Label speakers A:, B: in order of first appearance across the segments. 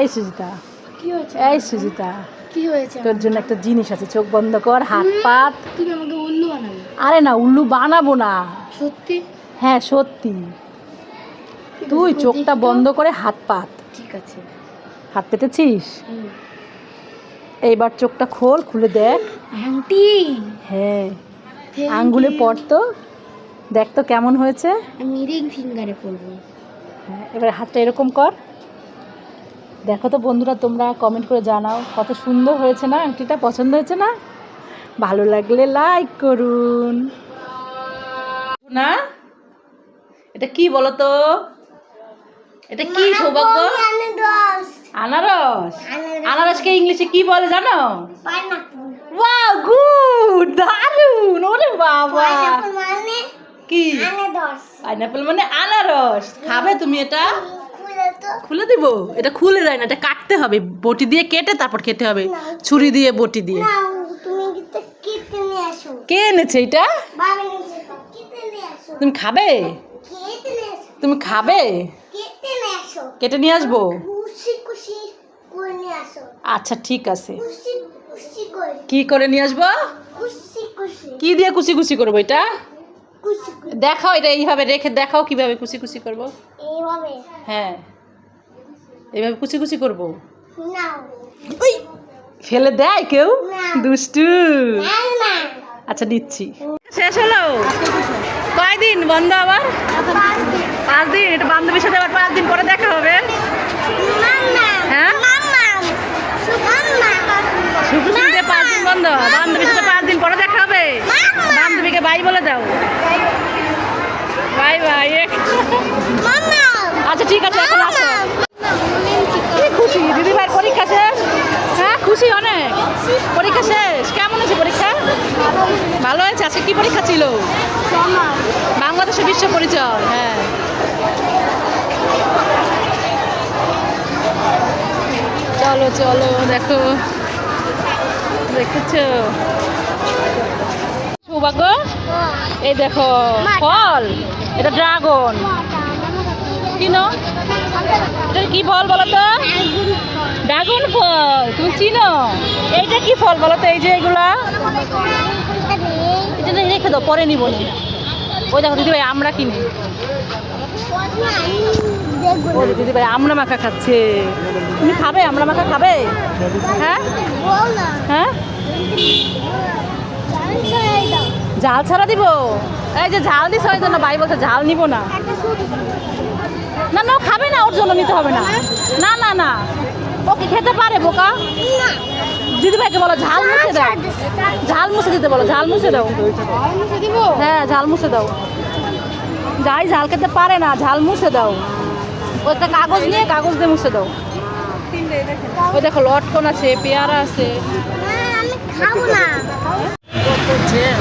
A: এই সুজিতা।
B: কি হয়েছে?
A: এই সুজিতা।
B: কি হয়েছে?
A: তোর জন্য একটা জিনিস আছে চোখ বন্ধ কর হাত পাত।
B: তুমি আমাকে উল্লু বানাবে।
A: আরে না উল্লু বানাবো না।
B: সত্যি?
A: হ্যাঁ সত্যি। তুই চোখটা বন্ধ করে হাত পাত।
B: ঠিক আছে।
A: হাত পেতেছিস? এইবার চোখটা খোল খুলে দেখ।
B: আন্টি!
A: হ্যাঁ। আঙ্গুলে. পর তো। দেখ তো কেমন হয়েছে।
B: আমি রিং ফিঙ্গারে পরবো
A: হ্যাঁ এবার হাতটা এরকম কর। দেখো তো বন্ধুরা তোমরা কমেন্ট করে জানাও কত সুন্দর হয়েছে না? আংটিটা পছন্দ হয়েছে না? ভালো লাগলে লাইক করুন। না? এটা কি বলো তো এটা কি সৌভাগ্য? আনারস। আনারসকে ইংলিশে কি বলে জানো? ওয়াও গুড দারুণ ওরে বাবা! কি? পাইনাপেল মানে আনারস। খাবে তুমি এটা? খুলে দিব? এটা খুলে দেয় না এটা কাটতে হবে। বটি দিয়ে কেটে তারপর খেতে হবে। ছুরি দিয়ে বটি দিয়ে। কে এনেছে এটা? তুমি খাবে? তুমি খাবে?
B: কেটে নিয়ে
A: আসব? আচ্ছা ঠিক আছে। কি করে নিয়ে আসব? কি দিয়ে কুচি কুচি করব এটা? দেখাও এটা এইভাবে রেখে দেখাও কীভাবে কুচি কুচি করব। হ্যাঁ। এইভাবে কুচি কুচি করব? ওই ফেলে দেয় কেউ?
B: না।
A: দুষ্টু। আচ্ছা দিচ্ছি। শেষ হলো? কয়দিন বন্ধ আবার? পাঁচ দিন। এটা বান্ধবীর সাথে আবার পাঁচ দিন পরে দেখা হবে। হ্যাঁ? পাঁচ দিন বন্ধ। বান্ধবীর সাথে পাঁচ দিন পরে দেখা হবে। বান্ধবীকে বাই বলে দাও। Bye bye. আচ্ছা ঠিক আছে এখন আসো। খুশি? দিদি পরীক্ষা শেষ? হ্যাঁ খুশি অনেক। পরীক্ষা শেষ। কেমন হয়েছে পরীক্ষা? ভালো হয়েছে? আজকে কি পরীক্ষা ছিল? বাংলাদেশের বিশ্ব পরিচয় হ্যাঁ। চলো চলো দেখো। দেখেছ? সৌভাগ্য? এই দেখো ফল। এটা ড্রাগন। চিনো এটা কি ফল বলো তো? ড্রাগন ফল, তুমি চিনো? এইটা কি ফল বলো তো, এই যে এগুলা? এটা রেখে দাও, পরে নিব ওই দেখো, দিদি ভাই আমরা কিনি। দিদি ভাই আমরা মাখা খাচ্ছে। তুমি খাবে? আমরা মাখা খাবে? হ্যাঁ? হ্যাঁ? ঝাল ছাড়া দিব? এই যে ঝাল দিস জন্য ভাই বলছে ঝাল নিব না। না না খাবে না ওর জন্য নিতে হবে না। না না না। ওকে খেতে পারে বোকা? দিদিভাইকে বলো ঝাল মুছে দাও। ঝাল মুছে দিতে বলো ঝাল মুছে দাও। হ্যাঁ ঝাল মুছে দাও। যাই ঝাল খেতে পারে না ঝাল মুছে দাও। ও একটা কাগজ নিয়ে কাগজ দিয়ে মুছে দাও। ওই দেখো লটকন আছে পেয়ারা আছে।
B: আমি খাব না
A: কত জ্যাম।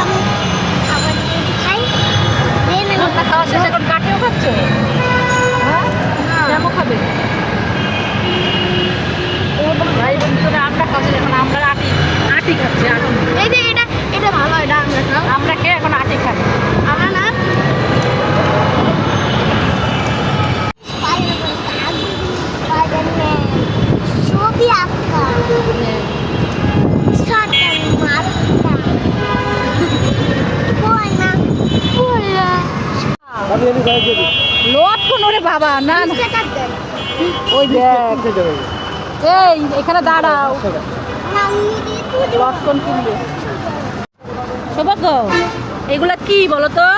B: আমি খাবার খাই দে না
A: জ্যামটা খাওয়া শেষ এখন কাটেও খাচ্ছ হ্যাঁ জ্যামও খাবে ও ভাই বন্ধুরা আমরা খাচ্ছি এখন আমরা আটি আটি খাচ্ছি আটি
B: এই যে এটা এটা ভালো এটা আমরা খাও
A: আমরা খেয়ে এখন আটি খাই
B: আমরা না ছবি মারতা কোনা
A: বাবা না এই এখানে দাঁড়াও লটকন কিনবে কি বলো তো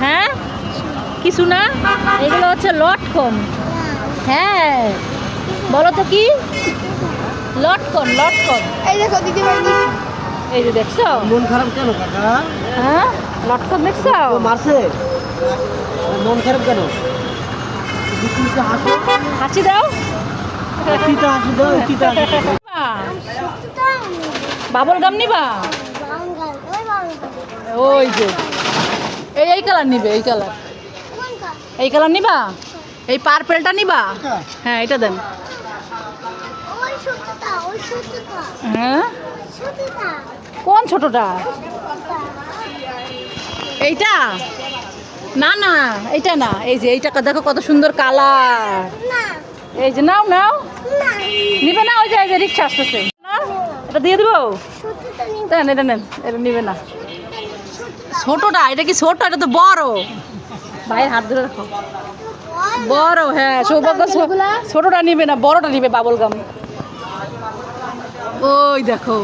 A: হ্যাঁ কিছু না এগুলো হচ্ছে লটকন হ্যাঁ বলো তো কি? লটকন লটকন।
B: এই দেখো দিদি ভাই
A: এই যে দেখছ?
C: মন খারাপ কেন কাকা?
A: হ্যাঁ? লটকন দেখছ?
C: মারছে? মন খারাপ কেন? হাসো?
A: হাসি দাও।
C: হাসি দাও হাসি।
A: বাবল গাম নিবা?
B: ওই
A: যে। এই এই কালার নিবে এই কালার। এই কালার নিবা? এই পার্পেলটা নিবা? হ্যাঁ এটা দেন। হ্যাঁ? কোন ছোটটা? এইটা? না না এইটা না। এই যে এইটা দেখো কত সুন্দর কালার এই যে নাও নাও। নিবে না ওই যে এই যে রিক্সা আসতেছে। না? এটা দিয়ে দিব? দেন এটা নেন এটা নিবে না। ছোটটা এটা কি ছোট? এটা তো বড়। ভাইয়ের হাত ধরে রাখো। বড় হ্যাঁ সৌভাগ্য ছোটটা নিবে না, বড়টা নিবে বাবল গাম ওই দেখো।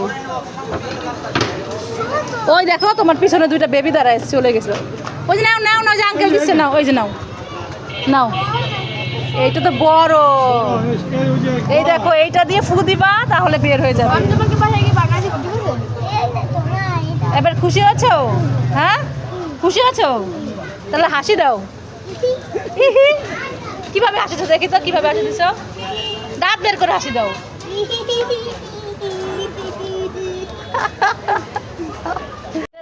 A: ওই দেখো, তোমার পিছনে দুইটা বেবি দাঁড়ায় চলে গেছিল। ওই যে নাও নাও নাও, যে আঙ্কেল দিচ্ছে, নাও, ওই যে নাও। নাও। এইটা তো বড়। এই দেখো, এইটা দিয়ে ফু দিবা, তাহলে বের হয়ে যাবে।
B: না
A: এবার খুশি আছো হ্যাঁ? খুশি আছো তাহলে হাসি দাও। কীভাবে হাসিছো দেখি তো কীভাবে হাসি দিছো? দাঁত বের করে হাসি দাও।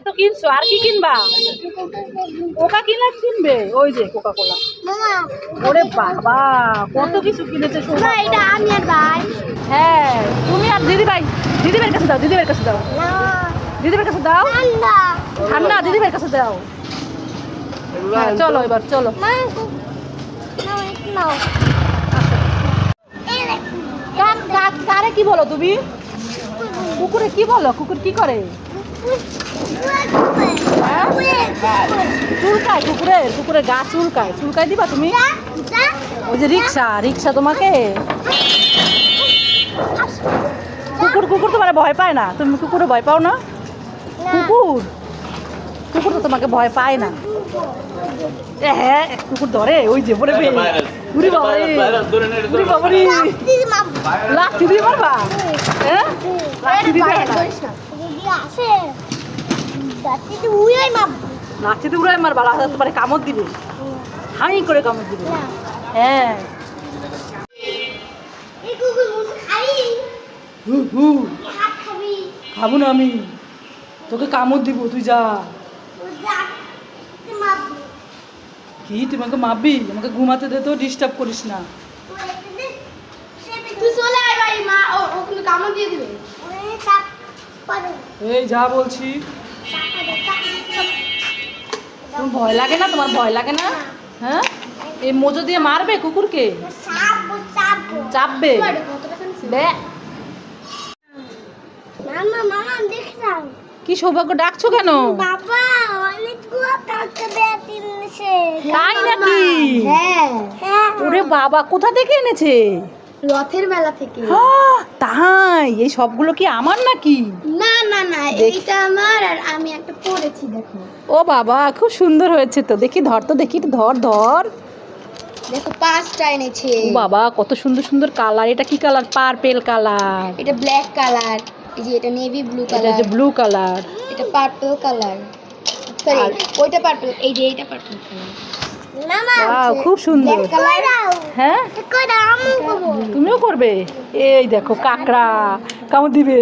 A: তো কিনছো আর কি কিনবা? কোকা কিনা কিনবে? ওই যে কোকা কোলা ওরে বাবা কত কিছু কিনেছে।
B: এটা আমি আর ভাই।
A: হ্যাঁ তুমি আর দিদি ভাই দিদি ভাইয়ের কাছে দাও দিদি ভাইয়ের কাছে দাও।
B: না।
A: দিদি ভাইয়ের কাছে দাও।
B: ঠান্ডা।
A: ঠান্ডা দিদি ভাইয়ের কাছে দাও। হ্যাঁ চলো এবার চলো। কারে কি বলো তুমি? কুকুরে। কি বলো? কুকুর কি করে? হ্যাঁ? চুলকায় কুকুরের কুকুরের গা চুলকায়। চুলকায় দিবা তুমি? ওই যে রিক্সা রিক্সা তোমাকে? কুকুর কুকুর তোমার ভয় পায় না? তুমি কুকুরে ভয় পাও না। কুকুর? কুকুর তো তোমাকে ভয় পায় না। এ হ্যাঁ কুকুর ধরে ওই যে পরে উড়ি বাবা রে উড়ি বাবা রে লাঠি দিয়ে মারবা? হ্যাঁ? লাঠি দিয়ে মারবা? লাঠি দিয়ে উড়াই মারবা লাঠি তোমার কামড় দিবে। হাই করে কামড় দিবে। হ্যাঁ। হু হু। খাব না আমি। তোকে কামড় দিব তুই যা। কি তুই আমাকে মারবি আমাকে ঘুমাতে দে তো ডিস্টার্ব করিস না।
B: তুই চলে আয় বাড়ি মা ও কামড় দিয়ে দিবে।
A: এই যা বলছি। তোমার ভয় লাগে না? তোমার ভয় লাগে না? হ্যাঁ? এই মোজো দিয়ে মারবে কুকুরকে? চাপবে
B: মামা মামা দেখলাম
A: কি সৌভাগ্য ডাকছো কেন?
B: বাবা অনেকগুলো টাকা দেয় তিনশে
A: তাই নাকি?
B: হ্যাঁ। হ্যাঁ
A: ওরে বাবা কোথা থেকে এনেছে?
B: রথের মেলা থেকে।
A: তাই এই সবগুলো কি আমার নাকি?
B: না না না এইটা আমার আর আমি একটা পড়েছি দেখো।
A: ও বাবা খুব সুন্দর হয়েছে তো। দেখি ধর তো দেখি একটু ধর ধর।
B: দেখো পাঁচটা এনেছে।
A: ও বাবা কত সুন্দর সুন্দর কালার। এটা কি কালার? Purple colour.
B: এটা ব্ল্যাক কালার। এই যে এটা নেভি ব্লু কালার
A: যে ব্লু কালার
B: এটা পার্পল কালার সরি ওইটা পার্পল এই যে এইটা পার্পল কালার
A: খুব সুন্দর। হ্যাঁ? তুমিও করবে? এই দেখো কাকড়া কামড় দিবে।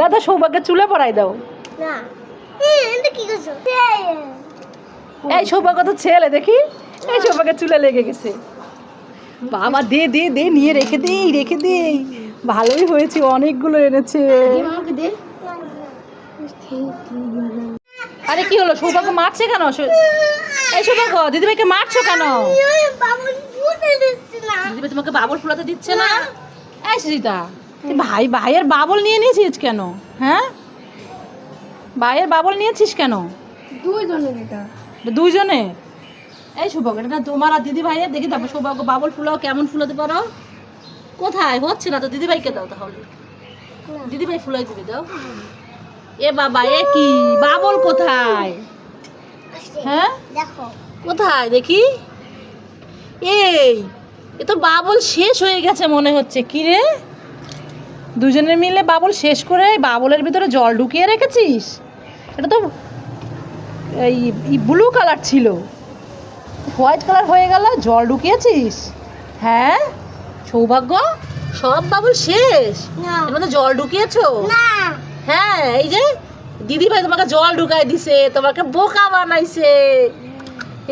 A: দাদা সৌভাগ্যের চুলে পড়াই দাও।
B: না। এ এটা কি করছ?
A: এই সৌভাগ্য তো ছেলে দেখি? এই সৌভাগ্যের চুলে লেগে গেছে। বাবা দে দে দে নিয়ে রেখে দেই রেখে দেই। ভালোই হয়েছে অনেকগুলো এনেছে। আরে কি হলো সৌভাগ্য মারছে কেন? এই সৌভাগ্য দিদিভাইকে মারছো কেন? দিদিভাই তোমাকে বাবল ফুলাতে দিচ্ছে না? এই তুই ভাই ভাইয়ের বাবল নিয়ে নিয়েছিস কেন? হ্যাঁ? ভাইয়ের বাবল নিয়েছিস কেন?
B: দুইজনের এটা।
A: দুইজনে এই সৌভাগ্য এটা না তোমার আর দিদি ভাইয়ের দেখি তারপর সৌভাগ্য বাবল ফুলাও কেমন ফুলাতে পারো? কোথায়? হচ্ছে না তো দিদি ভাইকে দাও তাহলে। দিদি ভাই ফুলাই দিবে দাও। এ বাবা এ কি? বাবল কোথায়? হ্যাঁ?
B: দেখো।
A: কোথায়? দেখি। এই এ তো বাবল শেষ হয়ে গেছে মনে হচ্ছে। কি রে? দুজনে মিলে বাবল শেষ করে বাবলের ভিতরে জল ঢুকিয়ে রেখেছিস? এটা তো এই ব্লু কালার ছিল। হোয়াইট কালার হয়ে গেল জল ঢুকিয়েছিস? হ্যাঁ? সৌভাগ্য? সব বাবল শেষ? এর মধ্যে জল ঢুকিয়েছো? হ্যাঁ এই যে দিদি ভাই তোমাকে জল ঢুকাই দিছে তোমাকে বোকা বানাইছে।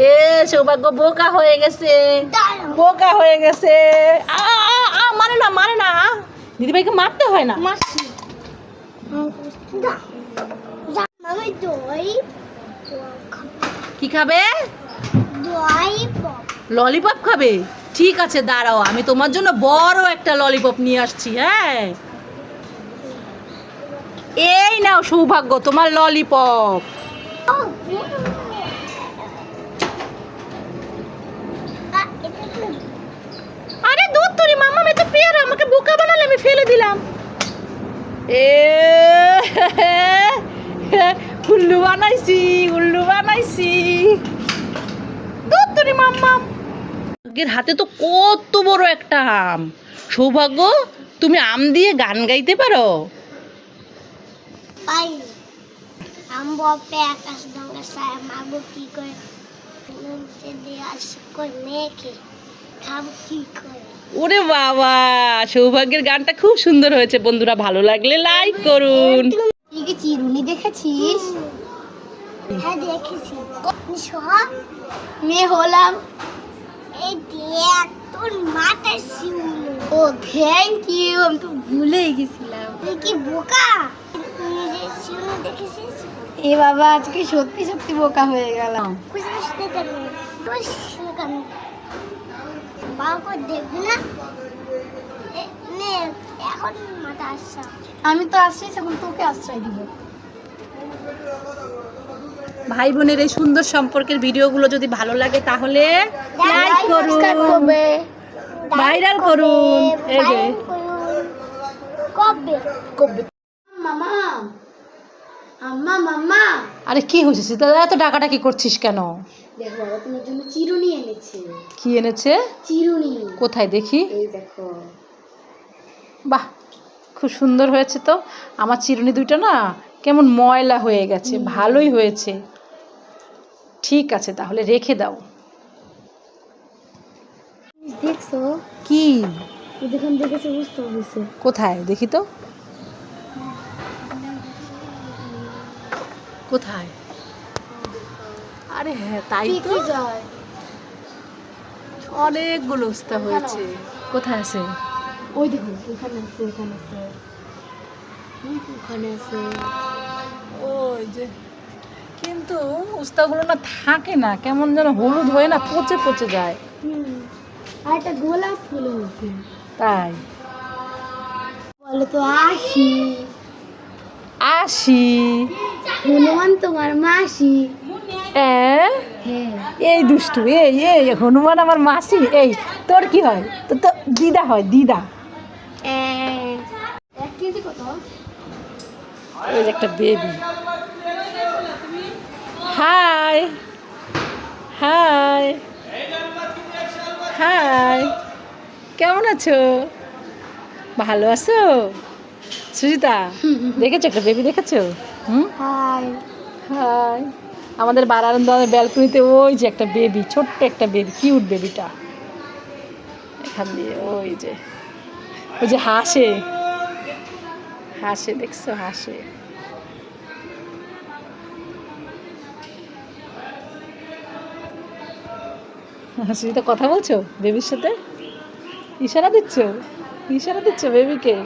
A: এ সৌভাগ্য বোকা হয়ে গেছে। বোকা হয়ে গেছে। আ, আ, মানে না মানে না। দিদি ভাইকে মারতে হয় না? কি খাবে? ললিপপ খাবে? ঠিক আছে, দাঁড়াও, আমি তোমার জন্য বড় একটা ললিপপ নিয়ে আসছি হ্যাঁ? এই নাও সৌভাগ্য, তোমার ললিপপ আরে দুধ তোরি মাম্মা মে তো পেয়ারা আমাকে বোকা বানালে আমি ফেলে দিলাম এ উল্লু বানাইছি উল্লু বানাইছি দুধ তোরি মাম্মা ভাগ্যের হাতে তো কত বড় একটা আম। সৌভাগ্য তুমি আম দিয়ে গান গাইতে পারো। ওরে বাবা সৌভাগ্যের গানটা খুব সুন্দর হয়েছে। বন্ধুরা ভালো লাগলে লাইক করুন।
B: কি চিরুনি দেখেছিস? হ্যাঁ দেখেছি। মেয়ে হলাম ও থ্যাংক ইউ আমি তো ভুলেই গেছিলাম। তুই কি বোকা? দেখেছিস? এ বাবা আজকে সত্যি সত্যি বোকা হয়ে গেলাম। আমি তো আসছিস এখন তোকে আশ্রয় দিব।
A: ভাই বোনের এই সুন্দর সম্পর্কের ভিডিওগুলো যদি ভালো লাগে তাহলে লাইক করুন। ভাইরাল করুন। এই যে।
B: মামা আম্মা
A: আরে কি হয়েছে দাদা এত ডাকাডাকি করছিস কেন?
B: দেখো বাবা তোমার জন্য চিরুনি এনেছে।
A: কি এনেছে?
B: চিরুনি।
A: কোথায় দেখি?
B: এই দেখো।
A: বাহ খুব সুন্দর হয়েছে তো। আমার চিরুনি দুইটা না? কেমন ময়লা হয়ে গেছে ভালোই হয়েছে। ঠিক আছে তাহলে রেখে দাও।
B: দেখছ?
A: কি?
B: যেখান দেখেছে বুঝতে পেরেছে।
A: কোথায়? দেখি তো। কোথায়? আরে হ্যাঁ তাই তো।
B: যায়?
A: অনেকগুলো উস্তা হয়েছে। কোথায় আছে?
B: ওই দেখুন এখানে আছে এখানে আছে। ওখানে আছে।
A: ওই যে কিন্তু উস্তাগুলো না থাকে না কেমন যেন হলুদ হয়ে না পচে পচে যায়।
B: আর একটা গোলাপ ফুল
A: তাই।
B: বলে তো আসি
A: আসি
B: হনুমান তোমার মাসি।
A: হ্যাঁ। এই দুষ্টু এই এই হনুমান আমার মাসি এই তোর কি হয়? তো তো দিদা হয় দিদা।
B: কত?
A: যে একটা বেবি হাই হাই হাই কেমন আছো? ভালো আছো? সুজিতা দেখেছ একটা বেবি দেখেছ? হুম?
B: হাই
A: হাই আমাদের বারান্দার ব্যালকনিতে ওই যে একটা বেবি ছোট্ট একটা বেবি কিউট বেবিটা এখান দিয়ে ওই যে ওই যে হাসে। হাসে দেখছ হাসে। হাসিতে কথা বলছো বেবির সাথে? ইশারা দিচ্ছ? ইশারা দিচ্ছ বেবিকে?